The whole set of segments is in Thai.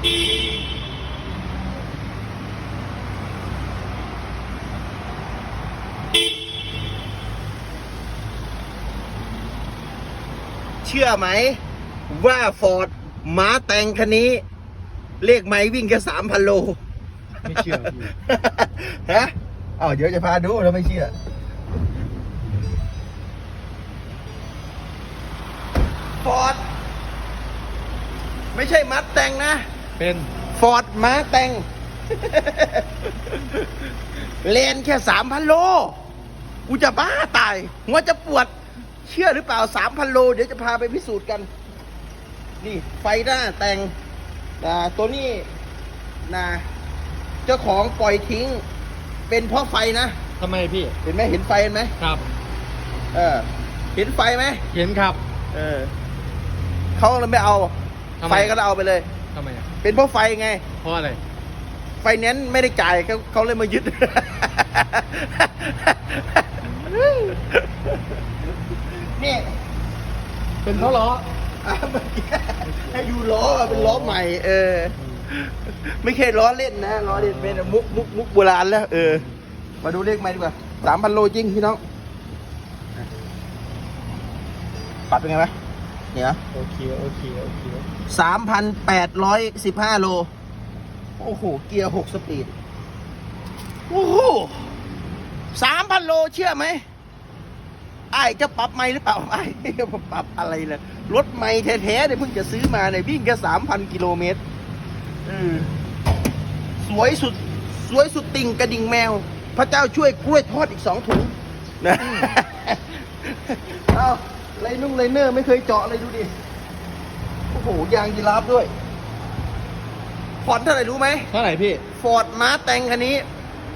เชื่อไหม ว่าฟอร์ดม้าแต่งคันนี้ เลขไม้วิ่งแค่สามพันโล ไม่เชื่อฮะอ๋อเดี๋ยวจะพาดูแล้วไม่เชื่อฟอร์ดไม่ใช่มัดแต่งนะ เป็นฟอร์ดม้าแต่ง เลนแค่สามพันโล กูจะบ้าตายหัวจะปวด เชื่อหรือเปล่าสามพันโล เดี๋ยวจะพาไปพิสูจน์กัน นี่ ไฟหน้าแต่งนะตัวนี้นะเจ้าของปล่อยทิ้ง เป็นเพราะไฟนะ ทำไมพี่ เห็นไหมเห็นไฟเห็นไหมครับ เออ เห็นไฟไหม เห็นครับ เออเขาเลยไม่เอา ทำไม ไฟก็เอาไปเลย ทำไมอะเป็นเพราะไฟไง เพราะอะไร ไฟแนนซ์ไม่ได้จ่ายเขาเขาเลยมายึด นี่เป็นเพราะล้ออะเมื่อกี้ให้ดูล้อเป็นล้อใหม่ เออ ไม่ใช่ล้อเล่นนะล้อเล่นเป็นมุกมุกมุกโบราณแล้ว เออ มาดูเลขใหม่ดีกว่าสามพันโลจริงพี่น้อง ปัดเป็นไงไหม เนี่ย โอเคโอเคโอเคสามพันแปดร้อยสิบห้าโล โอ้โห เกียร์หกสปีด โอ้โหสามพันโลเชื่อไหมไอ้ายจะปรับไม่หรือเปล่าไอ้ายปรับอะไรเลยรถไม่แท้ๆเนี่ยเพิ่งจะซื้อมาเนี่ยวิ่งแค่สามพันกิโลเมตรเออสวยสุด สวยสุดติ่งกระดิ่งแมว พระเจ้าช่วยกล้วยทอดอีกสองถุงนะเอาไร นุ่งไรเนอร์ไม่เคยเจาะเลยดูดิ โอ้โห ยางยีราฟด้วยผ่อนเท่าไหร่รู้ไหม เท่าไหร่พี่ ฟอร์ดม้าแต่งคันนี้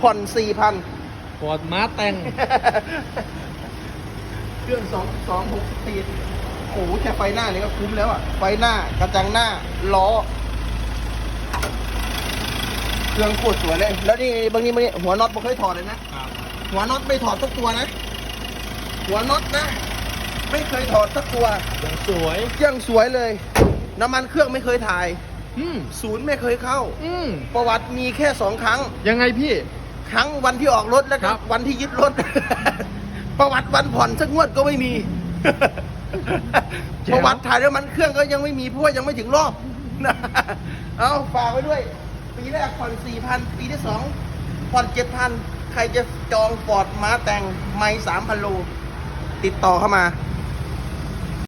ผ่อนสี่พัน ฟอร์ดมาร์แต่งเครื่องสองสองหกสปีดโอ้โห แค่ไฟหน้านี่ก็คุ้มแล้วอะ ไฟหน้ากระจังหน้า ล้อ เครื่องโคตรสวยเลย แล้วนี่บางทีมันนี่หัวน็อตไม่เคยถอดเลยนะครับหัวน็อตไม่ถอดสักตัวนะ หัวน็อตนะ ไม่เคยถอดสักตัวยังสวยยังสวยเลย น้ำมันเครื่องไม่เคยถ่าย อืมศูนย์ไม่เคยเข้า อืมประวัติมีแค่สองครั้ง ยังไงพี่ ครั้งวันที่ออกรถแล้วก็ครับวันที่ยึดรถ ประวัติวันผ่อนสักงวดก็ไม่มี แจ๋วประวัติถ่ายน้ำมันเครื่องก็ยังไม่มีเพราะว่ายังไม่ถึงรอบเอาฝากไว้ด้วย ปีแรกผ่อนสี่พันปีที่สองผ่อนเจ็ดพันใครจะจองฟอร์ดมาแต่งไม่สามพันโล ติดต่อเข้ามา